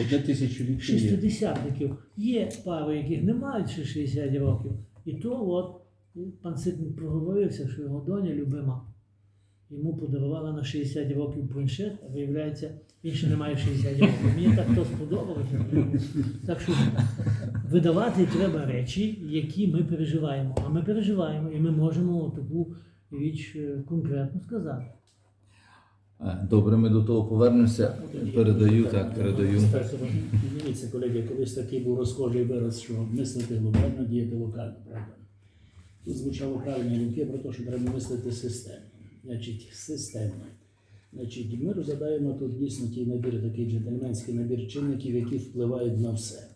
Одне тисячоліття є. шістидесятників. Є пари, яких не мають ще 60 років. І то от пан Ситник проговорився, що його доня любима. Йому подарувала на 60 років планшет, а виявляється, він ще не має 60 років. Мені так то сподобалося. Так що видавати треба речі, які ми переживаємо. А ми переживаємо, і ми можемо таку річ е, конкретно сказати. Е, Добре, ми до того повернемося. Передаю, так, передаю. Дивіться, колеги, колись такий був розхожий вираз, що мислити глобально, діяти локально, правда? Тут звучало правильні думки про те, що треба мислити системно. Значить, системно. Значить, ми розглядаємо тут дійсно ті набір, такий джентльменський набір чинників, які впливають на все.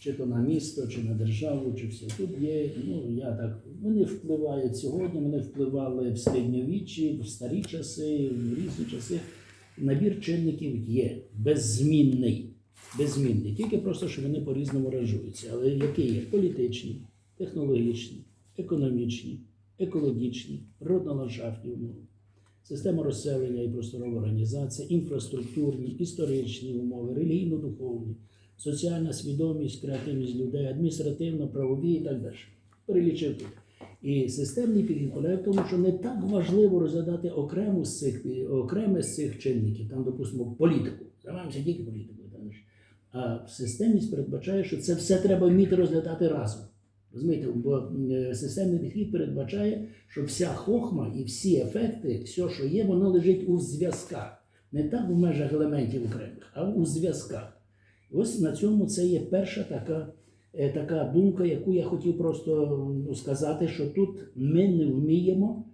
Чи то на місто, чи на державу, чи все. Тут є, ну я так, вони впливають сьогодні, вони впливали в середньовіччі, в старі часи, в різні часи. Набір чинників є беззмінний. Беззмінний. Тільки просто, що вони по-різному ранжуються. Але які є? Політичні, технологічні, економічні, екологічні, родно-ландшафтні умови, система розселення і просторова організація, інфраструктурні, історичні умови, релігійно-духовні, соціальна свідомість, креативність людей, адміністративно-правові і так далі. Перелічив тут. І системний підхід полягає в тому, що не так важливо розглядати окрему з цих окреме з цих чинників, там, допустимо, політику. Займаємося тільки політикою. А системність передбачає, що це все треба вміти розглядати разом. Розумієте, бо е, системний підхід передбачає, що вся хохма і всі ефекти, все, що є, воно лежить у зв'язках. Не так в межах елементів окремих, а у зв'язках. Ось на цьому це є перша така, е, така думка, яку я хотів просто ну, сказати, що тут ми не вміємо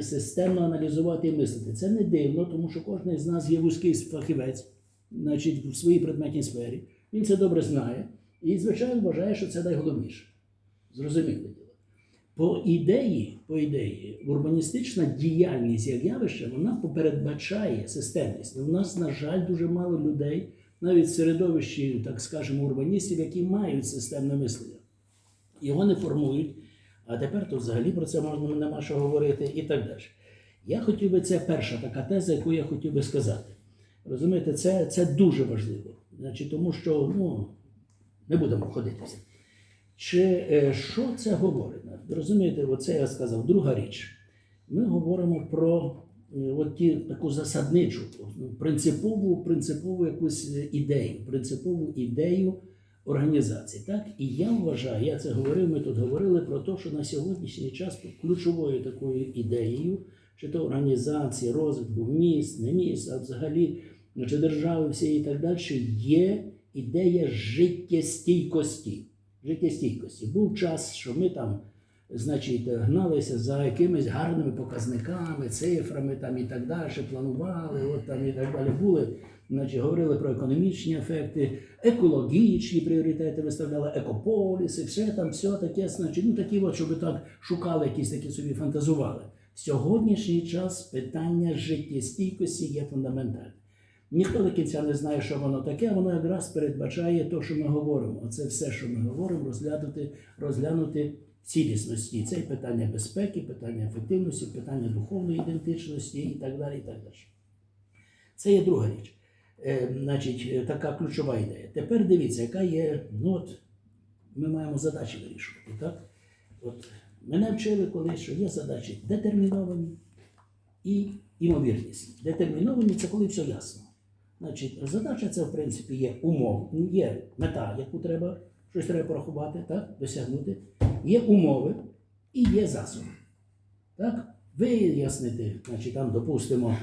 системно аналізувати і мислити. Це не дивно, тому що кожен з нас є вузький фахівець, значить, в своїй предметній сфері. Він це добре знає і, звичайно, вважає, що це найголовніше. Зрозуміле діло. По ідеї, по ідеї, урбаністична діяльність як явище, вона попередбачає системність. У нас, на жаль, дуже мало людей, навіть в середовищі, так скажемо, урбаністів, які мають системне мислення. Його не формують, а тепер то взагалі про це можна нема що говорити і так далі. Я хотів би, це перша така теза, яку я хотів би сказати. Розумієте, це, це дуже важливо. Значить, тому що ну, не будемо ходитися. Чи е, що це говорить? Розумієте, оце я сказав. Друга річ. Ми говоримо про е, от ті, таку засадничу, принципову, принципову якусь е, ідею, принципову ідею організації. Так? І я вважаю, я це говорив, ми тут говорили про те, що на сьогоднішній час ключовою такою ідеєю, чи то організації, розвитку міст, не міст, а взагалі ну, чи держави всієї і так далі, є ідея життєстійкості життєстійкості. Був час, що ми там, значить, гналися за якимись гарними показниками, цифрами там і так далі, планували, от там і так далі були. Значить, говорили про економічні ефекти, екологічні пріоритети виставляли, екополіси, все там, все таке, значить, ну такі от, щоб так шукали якісь такі собі фантазували. Сьогоднішній час питання життєстійкості є фундаментальне. Ніхто до кінця не знає, що воно таке, воно якраз передбачає те, що ми говоримо. Оце все, що ми говоримо, розглянути, розглянути цілісності. Це і питання безпеки, питання ефективності, питання духовної ідентичності і так далі. і так далі. Це є друга річ. Е, значить, е, така ключова ідея. Тепер дивіться, яка є, ну от ми маємо задачі вирішувати. Так? От, мене вчили колись, що є задачі детерміновані і імовірність. Детерміновані це коли все ясно. Значить, задача це, в принципі, є умов, є мета, яку треба, щось треба порахувати, так, досягнути. Є умови і є засоби. Так? Вияснити, значить, там, допустимо,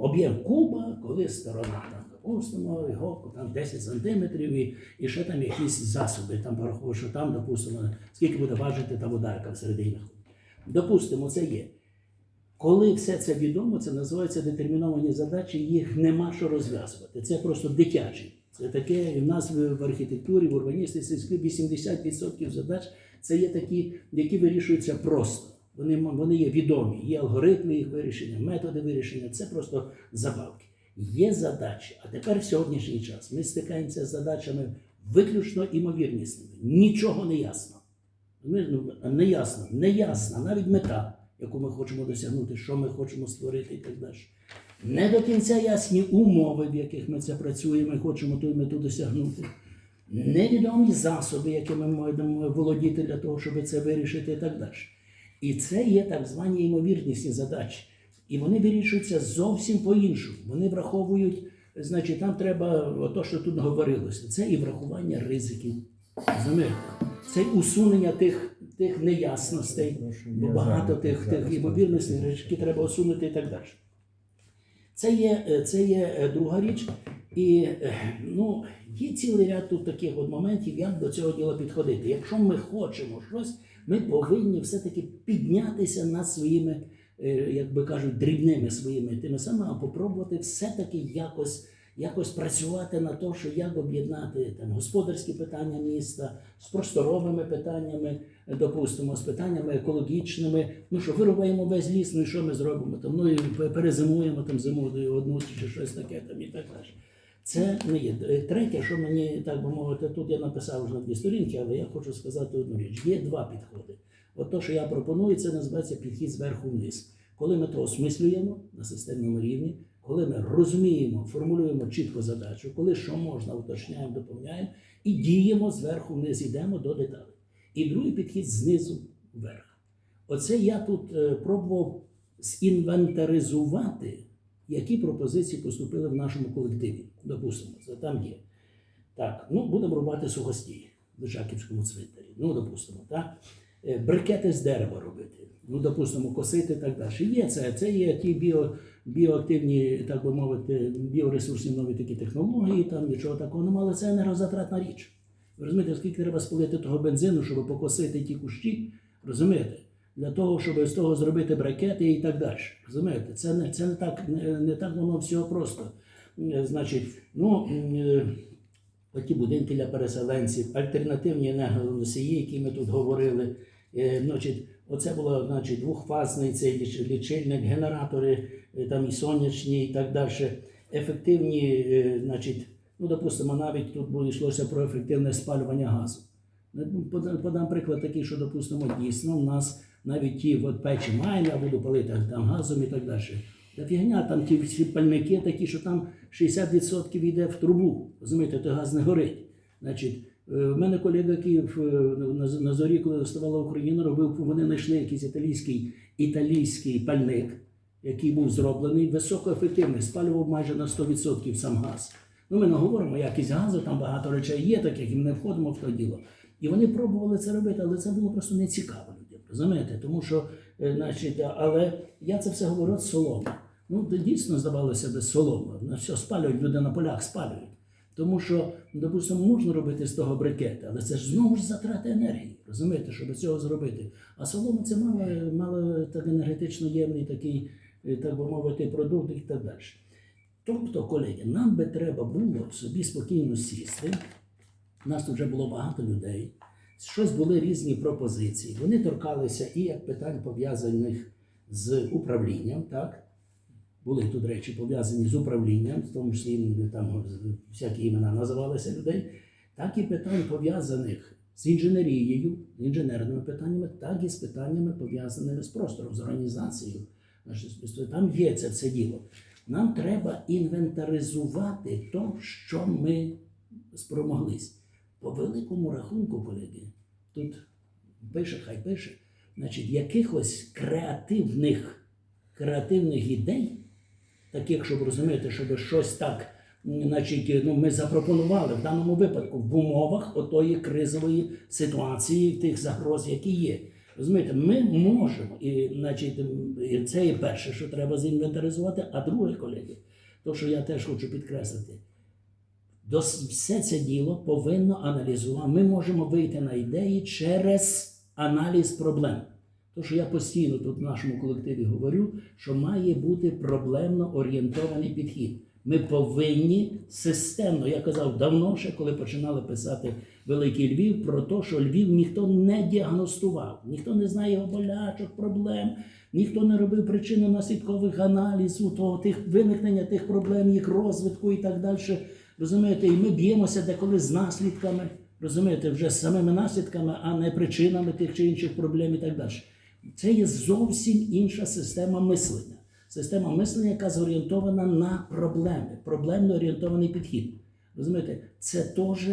об'єм куба, коли сторона, там, допустимо, його там 10 сантиметрів і, і ще там якісь засоби, там порахую, що там, допустимо, скільки буде важити та ударка всередині. Допустимо, це є. Коли все це відомо, це називається детерміновані задачі, їх нема що розв'язувати. Це просто дитячі. Це таке і в нас в архітектурі, в урбаністиці 80% задач це є такі, які вирішуються просто. Вони, вони є відомі, є алгоритми їх вирішення, методи вирішення, це просто забавки. Є задачі, а тепер в сьогоднішній час ми стикаємося з задачами виключно імовірнісними. Нічого не ясно. Ми, ну, не ясно, не ясна, навіть мета, яку ми хочемо досягнути, що ми хочемо створити і так далі. Не до кінця ясні умови, в яких ми це працюємо і хочемо ту мету досягнути. Невідомі засоби, якими ми маємо володіти для того, щоб це вирішити і так далі. І це є так звані ймовірнісні задачі. І вони вирішуються зовсім по-іншому. Вони враховують, значить, там треба, ото, що тут говорилося, це і врахування ризиків. Розумієте? Це усунення тих, тих неясностей, бо багато тих, тих ймовірностей, які треба усунути і так далі. Це є, е, це є е, друга річ. І е, ну, є цілий ряд тут таких от моментів, як до цього діла підходити. Якщо ми хочемо щось, ми повинні все-таки піднятися над своїми, е, як би кажуть, дрібними своїми тими самими, а попробувати все-таки якось, якось працювати на те, що як об'єднати там господарські питання міста з просторовими питаннями, допустимо, з питаннями екологічними. Ну що вирубаємо весь ліс, ну і що ми зробимо? Там, ну і пе- перезимуємо там зиму одну чи щось таке там і так далі. Це не є. Третє, що мені, так би мовити, тут я написав вже на дві сторінки, але я хочу сказати одну річ. Є два підходи. От то, що я пропоную, це називається підхід зверху вниз. Коли ми то осмислюємо на системному рівні, коли ми розуміємо, формулюємо чітко задачу, коли що можна, уточняємо, доповняємо, і діємо зверху вниз, йдемо до деталей. І другий підхід знизу вверх. Оце я тут е, пробував зінвентаризувати, які пропозиції поступили в нашому колективі. Допустимо, це там є. Так, ну будемо рубати сухостій в Лежаківському цвинтарі. Ну, допустимо, так. Е, Брикети з дерева робити. Ну, допустимо, косити і так далі. Є це, це є ті біо, біоактивні, так би мовити, біоресурсні нові такі технології, там нічого такого немає, але це енергозатратна річ. Ви розумієте, скільки треба спалити того бензину, щоб покосити ті кущі, розумієте? Для того, щоб з того зробити брикети і так далі. Розумієте? Це не, це не так, не, так воно всього просто. Е, Значить, ну, е, оті будинки для переселенців, альтернативні енергоносії, які ми тут говорили. Е, Значить, оце було значить, двохфазний цей лічильник, генератори, там і сонячні, і так далі. Ефективні, значить, ну, допустимо, навіть тут було йшлося про ефективне спалювання газу. Ну, Подам приклад такий, що, допустимо, дійсно, в нас навіть ті от печі маємо, я буду палити там газом і так далі. Та фігня, там ті всі пальники такі, що там 60% йде в трубу. Розумієте, то газ не горить. Значить, е, в мене колега, який е, на, зорі, коли ставала Україна, робив, вони знайшли якийсь італійський, італійський пальник, який був зроблений, високоефективний, спалював майже на 100% сам газ. Ну, ми не говоримо, якість газу, там багато речей є, таких, і ми не входимо в то діло. І вони пробували це робити, але це було просто не цікаво людям. Розумієте? Тому що, е, значить, але я це все говорю з соломи. Ну, дійсно здавалося би солома. На все спалюють, люди на полях спалюють. Тому що, допустимо, можна робити з того брикети, але це ж знову ж затрати енергії, розумієте, щоб цього зробити. А солома це мало, мало так енергетично ємний такий, е, так би мовити, продукт і так далі. Тобто, колеги, нам би треба було собі спокійно сісти. У нас тут вже було багато людей. Щось були різні пропозиції. Вони торкалися і як питань пов'язаних з управлінням, так? Були тут речі пов'язані з управлінням, в тому числі там всякі імена називалися людей, так і питань пов'язаних з інженерією, інженерними питаннями, так і з питаннями пов'язаними з простором, з організацією. Значить, Там є це все діло. Нам треба інвентаризувати то, що ми спромоглись. По великому рахунку, колеги, тут пише, хай пише, значить, якихось креативних, креативних ідей, таких, щоб розуміти, щоб щось так, значить, ну, ми запропонували в даному випадку в умовах отої кризової ситуації, тих загроз, які є. Розумієте, ми можемо, і, значить, і це є перше, що треба зінвентаризувати, а друге, колеги, то, що я теж хочу підкреслити, все це діло повинно аналізувати. Ми можемо вийти на ідеї через аналіз проблем. То, що я постійно тут в нашому колективі говорю, що має бути проблемно орієнтований підхід. Ми повинні системно, я казав давно ще, коли починали писати Великий Львів, про те, що Львів ніхто не діагностував, ніхто не знає його болячок, проблем, ніхто не робив причинно-наслідкових аналізів того, тих виникнення тих проблем, їх розвитку і так далі. Розумієте, і ми б'ємося деколи з наслідками, розумієте, вже з самими наслідками, а не причинами тих чи інших проблем і так далі. Це є зовсім інша система мислення. Система мислення, яка зорієнтована на проблеми, проблемно орієнтований підхід. Розумієте, це теж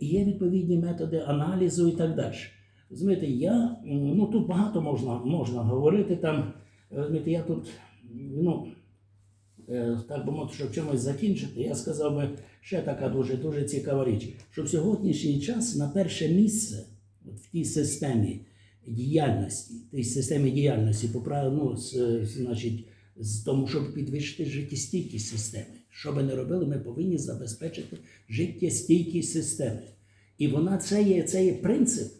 є відповідні методи аналізу і так далі. Розумієте, я ну тут багато можна, можна говорити там. Розумієте, я тут ну, так би мовити, щоб чимось закінчити, я сказав би ще така дуже дуже цікава річ, що в сьогоднішній час на перше місце от в тій системі діяльності, тій системі діяльності, ну, значить, тому, щоб підвищити життєстійкість системи. Що би не робили, ми повинні забезпечити життєстійкість системи. І вона це є, це є принцип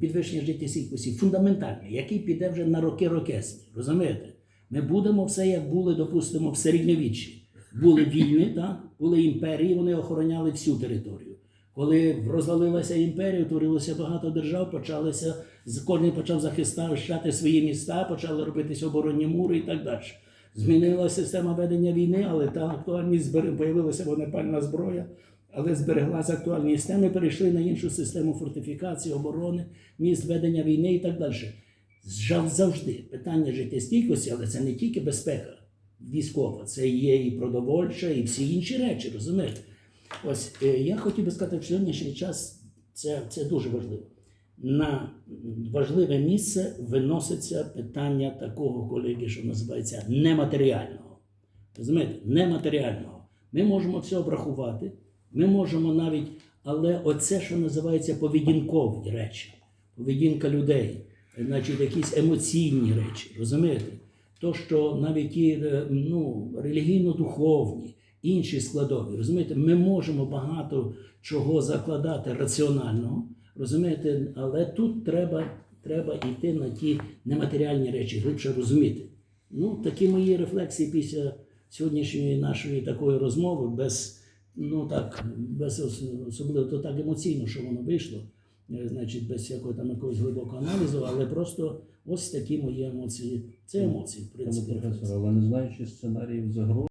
підвищення життєстійкості, фундаментальний, який піде вже на роки-рокесні. Розумієте? Ми будемо все, як були, допустимо, в середньовіччі. Були війни, так? були імперії, вони охороняли всю територію. Коли розвалилася імперія, утворилося багато держав, почалися, кожен почав захищати свої міста, почали робитися оборонні мури і так далі. Змінилася система ведення війни, але та актуальність збер... появилася вогнепальна зброя, але збереглася актуальність теми, перейшли на іншу систему фортифікації, оборони, міст ведення війни і так далі. Завжди питання життєстійкості, але це не тільки безпека військова, це є і продовольча, і всі інші речі, розумієте? Ось е, я хотів би сказати, що сьогоднішній час це, це дуже важливо. На важливе місце виноситься питання такого колеги, що називається нематеріального. Розумієте? Нематеріального. Ми можемо все обрахувати, ми можемо навіть, але оце, що називається поведінкові речі, поведінка людей, значить, якісь емоційні речі, розумієте? То, що навіть ті е, ну, релігійно-духовні, інші складові, розумієте, ми можемо багато чого закладати раціонального, розумієте, але тут треба, треба йти на ті нематеріальні речі, глибше розуміти. Ну, такі мої рефлексії після сьогоднішньої нашої такої розмови, без, ну так, без особливо то так емоційно, що воно вийшло, значить, без якого там якогось глибокого аналізу, але просто ось такі мої емоції. Це емоції, в Пане принципі. але не знаючи сценаріїв загроз.